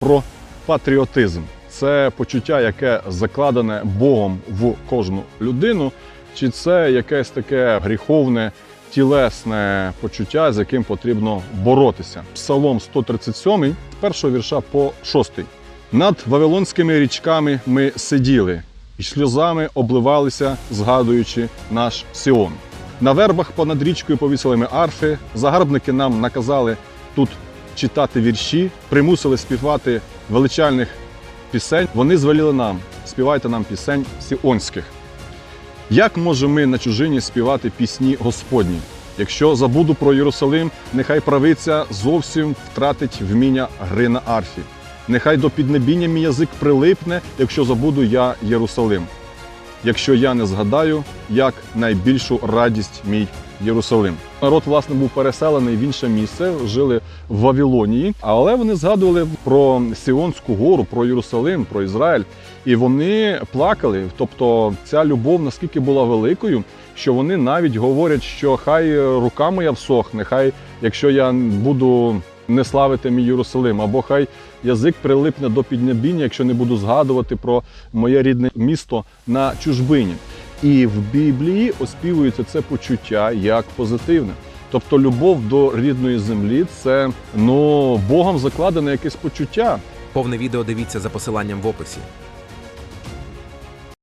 про патріотизм. Це почуття, яке закладене Богом в кожну людину, чи це якесь таке гріховне, тілесне почуття, з яким потрібно боротися. Псалом 137, з першого вірша по шостий. Над вавилонськими річками ми сиділи і сльозами обливалися, згадуючи наш Сіон. На вербах понад річкою повісили ми арфи. Загарбники нам наказали тут читати вірші, примусили співати величальних пісень. Вони звеліли нам, співайте нам пісень сіонських. Як можемо ми на чужині співати пісні Господні? Якщо забуду про Єрусалим, нехай правиця зовсім втратить вміння гри на арфі. Нехай до піднебіння мій язик прилипне, якщо забуду я Єрусалим. Якщо я не згадаю, як найбільшу радість мій Єрусалим. Народ, власне, був переселений в інше місце, жили в Вавилонії, але вони згадували про Сіонську гору, про Єрусалим, про Ізраїль. І вони плакали. Тобто ця любов наскільки була великою, що вони навіть говорять, що хай рука моя всохне, хай, якщо я буду не славити мій Єрусалим, або хай язик прилипне до піднебіння, якщо не буду згадувати про моє рідне місто на чужбині. І в Біблії оспівується це почуття як позитивне. Тобто любов до рідної землі це ну Богом закладене якесь почуття. Повне відео дивіться за посиланням в описі.